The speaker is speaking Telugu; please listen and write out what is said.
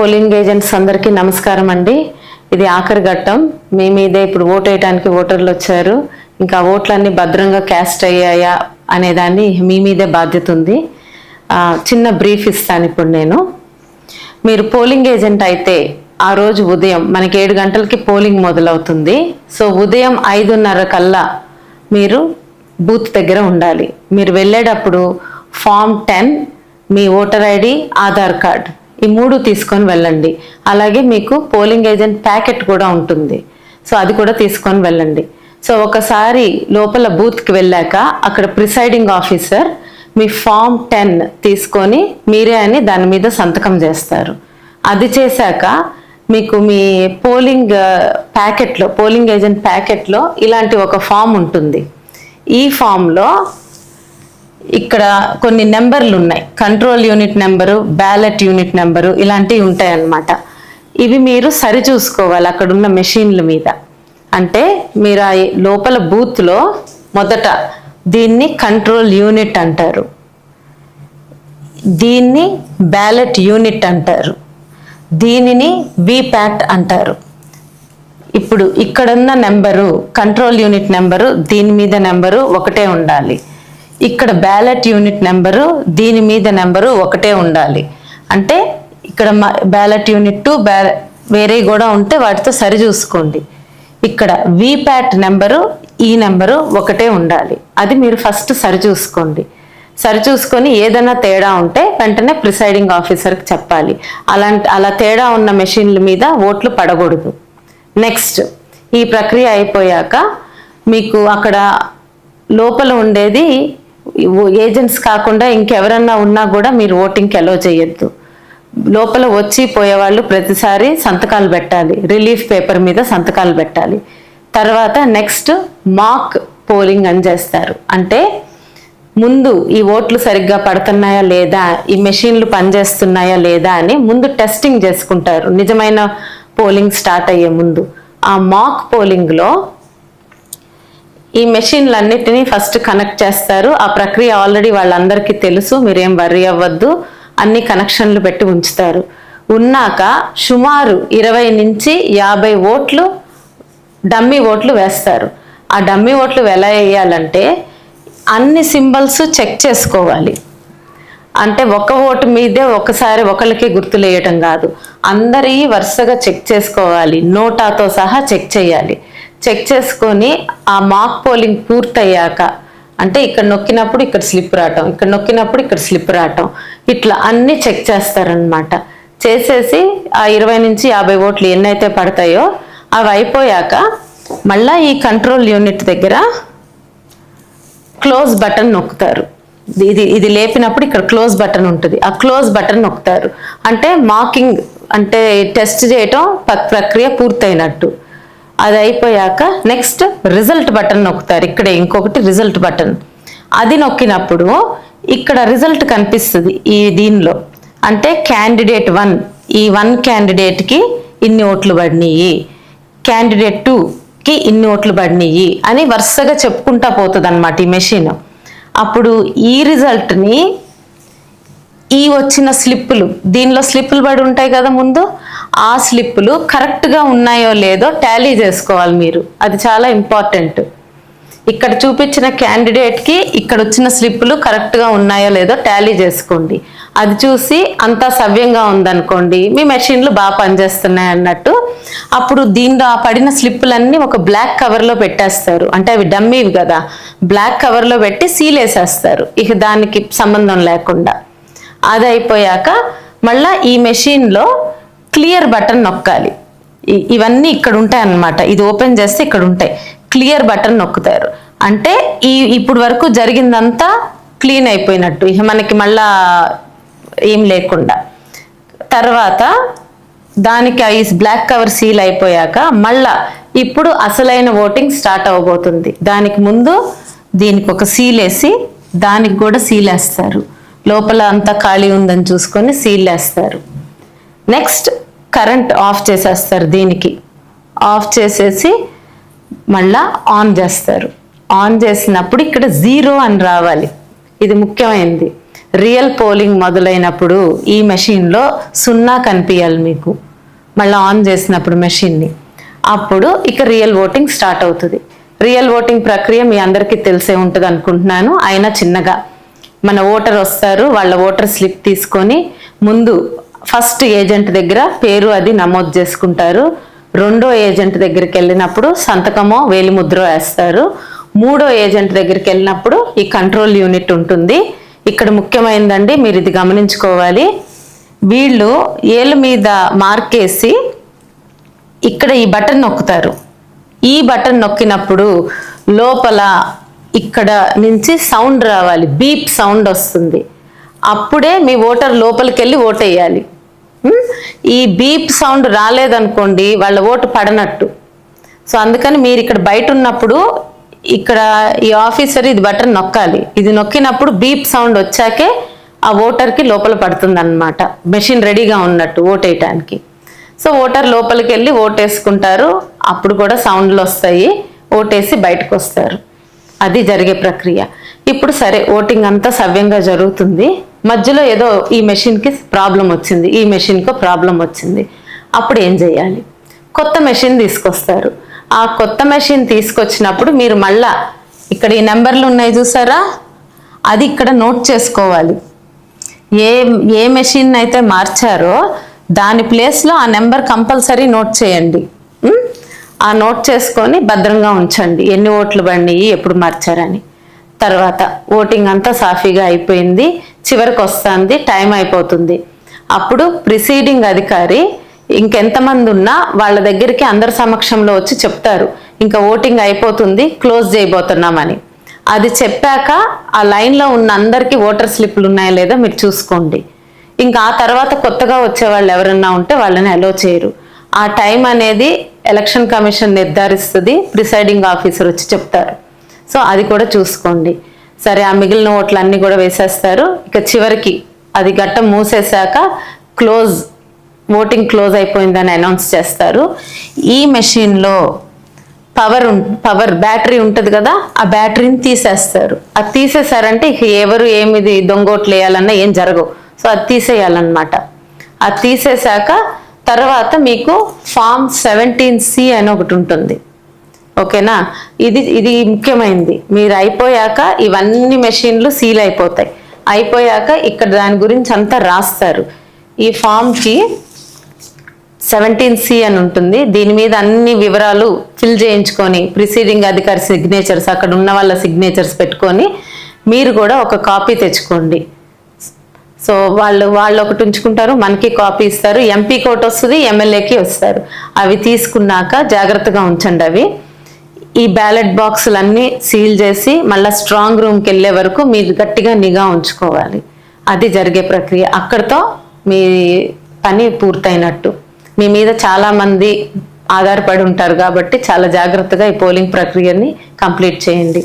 పోలింగ్ ఏజెంట్స్ అందరికీ నమస్కారం అండి. ఇది ఆఖరి ఘట్టం. మీ మీదే ఇప్పుడు ఓటు వేయడానికి ఓటర్లు వచ్చారు. ఇంకా ఓట్లన్నీ భద్రంగా క్యాస్ట్ అయ్యాయా అనేదాన్ని మీ మీదే బాధ్యత ఉంది. చిన్న బ్రీఫ్ ఇస్తాను ఇప్పుడు నేను. మీరు పోలింగ్ ఏజెంట్ అయితే ఆ రోజు ఉదయం మనకి ఏడు గంటలకి పోలింగ్ మొదలవుతుంది. సో ఉదయం ఐదున్నర కల్లా మీరు బూత్ దగ్గర ఉండాలి. మీరు వెళ్ళేటప్పుడు ఫామ్ టెన్ మీ ఓటర్ ఐడి ఆధార్ కార్డ్. ఈ మూడు తీసుకొని వెళ్ళండి. అలాగే మీకు పోలింగ్ ఏజెంట్ ప్యాకెట్ కూడా ఉంటుంది. సో అది కూడా తీసుకొని వెళ్ళండి. సో ఒకసారి లోపల బూత్కి వెళ్ళాక అక్కడ ప్రిసైడింగ్ ఆఫీసర్ మీ ఫామ్ టెన్ తీసుకొని మీరే అని దాని మీద సంతకం చేస్తారు. అది చేశాక మీకు మీ పోలింగ్ ప్యాకెట్లో పోలింగ్ ఏజెంట్ ప్యాకెట్లో ఇలాంటి ఒక ఫామ్ ఉంటుంది. ఈ ఫామ్లో ఇక్కడ కొన్ని నెంబర్లు ఉన్నాయి. Control unit number ballot unit number ఇలాంటివి ఉంటాయి అన్నమాట ఇవి మీరు సరి చూసుకోవాలి అక్కడ ఉన్న మెషిన్ల మీద. అంటే మీరు ఆ లోపల బూత్లో మొదట దీన్ని కంట్రోల్ యూనిట్ అంటారు. దీన్ని బ్యాలెట్ యూనిట్ అంటారు. దీనిని వీప్యాట్ అంటారు. ఇప్పుడు ఇక్కడున్న నెంబరు కంట్రోల్ యూనిట్ నెంబరు దీని మీద నెంబరు ఒకటే ఉండాలి. ఇక్కడ బ్యాలెట్ యూనిట్ నెంబరు దీని మీద నెంబరు ఒకటే ఉండాలి. అంటే ఇక్కడ బ్యాలెట్ యూనిట్ టు బ్యాలెట్ వేరే కూడా ఉంటే వాటితో సరి చూసుకోండి. ఇక్కడ వీప్యాట్ నెంబరు ఈ నెంబరు ఒకటే ఉండాలి. అది మీరు ఫస్ట్ సరి చూసుకోండి. సరి చూసుకొని ఏదైనా తేడా ఉంటే వెంటనే ప్రిసైడింగ్ ఆఫీసర్కి చెప్పాలి. అలాంటి అలా తేడా ఉన్న మెషిన్ల మీద ఓట్లు పడకూడదు. నెక్స్ట్ ఈ ప్రక్రియ అయిపోయాక మీకు అక్కడ లోపల ఉండేది ఏజెంట్స్ కాకుండా ఇంకెవరన్నా ఉన్నా కూడా మీరు ఓటింగ్కి అలో చేయొద్దు. లోపల వచ్చి పోయేవాళ్ళు ప్రతిసారి సంతకాలు పెట్టాలి. రిలీఫ్ పేపర్ మీద సంతకాలు పెట్టాలి. తర్వాత నెక్స్ట్ మాక్ పోలింగ్ అని చేస్తారు. అంటే ముందు ఈ ఓట్లు సరిగ్గా పడుతున్నాయా లేదా ఈ మెషిన్లు పనిచేస్తున్నాయా లేదా అని ముందు టెస్టింగ్ చేసుకుంటారు. నిజమైన పోలింగ్ స్టార్ట్ అయ్యే ముందు. ఆ మాక్ పోలింగ్లో ఈ మెషిన్లన్నిటినీ ఫస్ట్ కనెక్ట్ చేస్తారు. ఆ ప్రక్రియ ఆల్రెడీ వాళ్ళందరికీ తెలుసు. మీరేం వర్రీ అవ్వద్దు. అన్ని కనెక్షన్లు పెట్టి ఉంచుతారు. ఉన్నాక సుమారు ఇరవై నుంచి యాభై ఓట్లు డమ్మీ ఓట్లు వేస్తారు. ఆ డమ్మీ ఓట్లు ఎలా వేయాలంటే అన్ని సింబల్స్ చెక్ చేసుకోవాలి. అంటే ఒక ఓటు మీదే ఒకసారి ఒకరికి గుర్తులేయటం కాదు. అందరి వరుసగా చెక్ చేసుకోవాలి. నోటాతో సహా చెక్ చేయాలి. చెక్ చేసుకొని ఆ మాక్ పోలింగ్ పూర్తయ్యాక అంటే ఇక్కడ నొక్కినప్పుడు ఇక్కడ స్లిప్ రావటం ఇక్కడ నొక్కినప్పుడు ఇక్కడ స్లిప్ రావటం ఇట్లా అన్ని చెక్ చేస్తారనమాట చేసేసి ఆ ఇరవై నుంచి యాభై ఓట్లు ఎన్నైతే పడతాయో అవి అయిపోయాక మళ్ళా ఈ కంట్రోల్ యూనిట్ దగ్గర క్లోజ్ బటన్ నొక్కుతారు. ఇది ఇది లేపినప్పుడు ఇక్కడ క్లోజ్ బటన్ ఉంటుంది. ఆ క్లోజ్ బటన్ నొక్కుతారు. అంటే మార్కింగ్ అంటే టెస్ట్ చేయటం ప్రక్రియ పూర్తయినట్టు. అది అయిపోయాక నెక్స్ట్ రిజల్ట్ బటన్ నొక్కుతారు. ఇక్కడ ఇంకొకటి రిజల్ట్ బటన్ అది నొక్కినప్పుడు ఇక్కడ రిజల్ట్ కనిపిస్తుంది ఈ దీనిలో. అంటే క్యాండిడేట్ వన్ ఈ వన్ క్యాండిడేట్కి ఇన్ని ఓట్లు పడినాయి. క్యాండిడేట్ టూకి ఇన్ని ఓట్లు పడినాయి అని వరుసగా చెప్పుకుంటా పోతుంది అనమాట ఈ మెషిన్ అప్పుడు ఈ రిజల్ట్ని ఈ వచ్చిన స్లిప్పులు దీనిలో స్లిప్పులు పడి ఉంటాయి కదా ముందు. ఆ స్లిప్పులు కరెక్ట్గా ఉన్నాయో లేదో టాలీ చేసుకోవాలి మీరు. అది చాలా ఇంపార్టెంట్. ఇక్కడ చూపించిన క్యాండిడేట్కి ఇక్కడ వచ్చిన స్లిప్పులు కరెక్ట్గా ఉన్నాయో లేదో టాలీ చేసుకోండి. అది చూసి అంతా సవ్యంగా ఉందనుకోండి మీ మెషిన్లు బాగా పనిచేస్తున్నాయి అన్నట్టు అప్పుడు దీనిలో ఆ పడిన స్లిప్పులన్నీ ఒక బ్లాక్ కవర్లో పెట్టేస్తారు. అంటే అవి డమ్మీవి కదా. బ్లాక్ కవర్లో పెట్టి సీల్ వేసేస్తారు. ఇక దానికి సంబంధం లేకుండా. అది అయిపోయాక మళ్ళీ ఈ మెషిన్లో క్లియర్ బటన్ నొక్కాలి. ఇవన్నీ ఇక్కడ ఉంటాయి అన్నమాట. ఇది ఓపెన్ చేస్తే ఇక్కడ ఉంటాయి క్లియర్ బటన్ నొక్కుతారు. అంటే ఈ ఇప్పుడు వరకు జరిగిందంతా క్లీన్ అయిపోయినట్టు. ఇక మనకి మళ్ళా ఏం లేకుండా. తర్వాత దానికి ఈ బ్లాక్ కవర్ సీల్ అయిపోయాక మళ్ళా ఇప్పుడు అసలైన ఓటింగ్ స్టార్ట్ అవ్వబోతుంది. దానికి ముందు దీనికి ఒక సీల్ వేసి దానికి కూడా సీల్ వేస్తారు. లోపల అంతా ఖాళీ ఉందని చూసుకొని సీల్ వేస్తారు. నెక్స్ట్ కరెంట్ ఆఫ్ చేసేస్తారు దీనికి. ఆఫ్ చేసేసి మళ్ళా ఆన్ చేస్తారు. ఆన్ చేసినప్పుడు ఇక్కడ జీరో అని రావాలి. ఇది ముఖ్యమైనది రియల్ పోలింగ్ మొదలైనప్పుడు ఈ మెషిన్లో సున్నా కనిపించాలి మీకు. మళ్ళీ ఆన్ చేసినప్పుడు మెషిన్ని. అప్పుడు ఇక రియల్ ఓటింగ్ స్టార్ట్ అవుతుంది. రియల్ ఓటింగ్ ప్రక్రియ మీ అందరికీ తెలిసే ఉంటుంది అనుకుంటున్నాను. అయినా చిన్నగా. మన ఓటర్ వస్తారు వాళ్ళ ఓటర్ స్లిప్ తీసుకొని ముందు ఫస్ట్ ఏజెంట్ దగ్గర పేరు అది నమోదు చేసుకుంటారు. రెండో ఏజెంట్ దగ్గరికి వెళ్ళినప్పుడు సంతకమో వేలిముద్ర వేస్తారు. మూడో ఏజెంట్ దగ్గరికి వెళ్ళినప్పుడు ఈ కంట్రోల్ యూనిట్ ఉంటుంది. ఇక్కడ ముఖ్యమైనదండి మీరు ఇది గమనించుకోవాలి. వీళ్ళు ఏళ్ళ మీద మార్కేసి ఇక్కడ ఈ బటన్ నొక్కుతారు. ఈ బటన్ నొక్కినప్పుడు లోపల ఇక్కడ నుంచి సౌండ్ రావాలి. బీప్ సౌండ్ వస్తుంది. అప్పుడే మీ ఓటర్ లోపలికి వెళ్ళి ఓటేయాలి. ఈ బీప్ సౌండ్ రాలేదనుకోండి వాళ్ళ ఓటు పడనట్టు. సో అందుకని మీరు ఇక్కడ బయట ఉన్నప్పుడు ఇక్కడ ఈ ఆఫీసర్ ఇది బటన్ నొక్కాలి. ఇది నొక్కినప్పుడు బీప్ సౌండ్ వచ్చాకే ఆ ఓటర్కి లోపల పడుతుంది అనమాట మెషిన్ రెడీగా ఉన్నట్టు ఓటేయటానికి. సో ఓటర్ లోపలికి వెళ్ళి ఓటేసుకుంటారు. అప్పుడు కూడా సౌండ్లు వస్తాయి. ఓటేసి బయటకు వస్తారు అది జరిగే ప్రక్రియ. ఇప్పుడు సరే ఓటింగ్ అంతా సవ్యంగా జరుగుతుంది. మధ్యలో ఏదో ఈ మెషిన్కి ప్రాబ్లం వచ్చింది ఈ మెషిన్కి ప్రాబ్లం వచ్చింది. అప్పుడు ఏం చేయాలి? కొత్త మెషిన్ తీసుకొస్తారు. ఆ కొత్త మెషిన్ తీసుకొచ్చినప్పుడు మీరు మళ్ళా ఇక్కడ ఈ నెంబర్లు ఉన్నాయి చూసారా? అది ఇక్కడ నోట్ చేసుకోవాలి. ఏ ఏ మెషిన్ అయితే మార్చారో దాని ప్లేస్లో ఆ నెంబర్ కంపల్సరీ నోట్ చేయండి. ఆ నోట్ చేసుకొని భద్రంగా ఉంచండి. ఎన్ని ఓట్లు పడినాయి ఎప్పుడు మార్చారని. తర్వాత ఓటింగ్ అంతా సాఫీగా అయిపోయింది. చివరికి వస్తుంది టైం అయిపోతుంది. అప్పుడు ప్రిసీడింగ్ అధికారి ఇంకెంతమంది ఉన్నా వాళ్ళ దగ్గరికి అందరి సమక్షంలో వచ్చి చెప్తారు ఇంకా ఓటింగ్ అయిపోతుంది క్లోజ్ చేయబోతున్నామని. అది చెప్పాక ఆ లైన్లో ఉన్న అందరికీ ఓటర్ స్లిప్లు ఉన్నాయా లేదా మీరు చూసుకోండి. ఇంకా ఆ తర్వాత కొత్తగా వచ్చే వాళ్ళు ఎవరన్నా ఉంటే వాళ్ళని అలో చేయరు. ఆ టైం అనేది ఎలక్షన్ కమిషన్ నిర్ధారిస్తుంది ప్రిసైడింగ్ ఆఫీసర్ వచ్చి చెప్తారు. సో అది కూడా చూసుకోండి. సరే ఆ మిగిలిన ఓట్లన్నీ కూడా వేసేస్తారు. ఇక చివరికి అది గట్ట మూసేశాక క్లోజ్ ఓటింగ్ క్లోజ్ అయిపోయిందని అనౌన్స్ చేస్తారు. ఈ మెషిన్లో పవర్ పవర్ బ్యాటరీ ఉంటుంది కదా ఆ బ్యాటరీని తీసేస్తారు. అది తీసేసారంటే ఇక ఎవరు ఏమిది దొంగోట్లు వేయాలన్నా ఏం జరగవు. సో అది తీసేయాలన్నమాట. అది తీసేశాక తర్వాత మీకు ఫామ్ సెవెంటీన్ సి అని ఒకటి ఉంటుంది. ఓకేనా? ఇది ఇది ముఖ్యమైనది మీరు అయిపోయాక ఇవన్నీ మెషిన్లు సీల్ అయిపోతాయి. అయిపోయాక ఇక్కడ దాని గురించి అంతా రాస్తారు. ఈ ఫామ్కి సెవెంటీన్ సి అని ఉంటుంది. దీని మీద అన్ని వివరాలు ఫిల్ చేయించుకొని ప్రిసీడింగ్ అధికారి సిగ్నేచర్స్ అక్కడ ఉన్న వాళ్ళ సిగ్నేచర్స్ పెట్టుకొని మీరు కూడా ఒక కాపీ తెచ్చుకోండి. సో వాళ్ళు వాళ్ళు ఒకటి ఉంచుకుంటారు మనకి కాపీ ఇస్తారు. ఎంపీ కోట్ వస్తుంది ఎమ్మెల్యేకి వస్తారు. అవి తీసుకున్నాక జాగ్రత్తగా ఉంచండి అవి. ఈ బ్యాలెట్ బాక్సులన్నీ సీల్ చేసి మళ్ళీ స్ట్రాంగ్ రూమ్కి వెళ్ళే వరకు మీరు గట్టిగా నిఘా ఉంచుకోవాలి. అది జరిగే ప్రక్రియ. అక్కడితో మీ పని పూర్తయినట్టు. మీ మీద చాలామంది ఆధారపడి ఉంటారు కాబట్టి చాలా జాగ్రత్తగా ఈ పోలింగ్ ప్రక్రియని కంప్లీట్ చేయండి.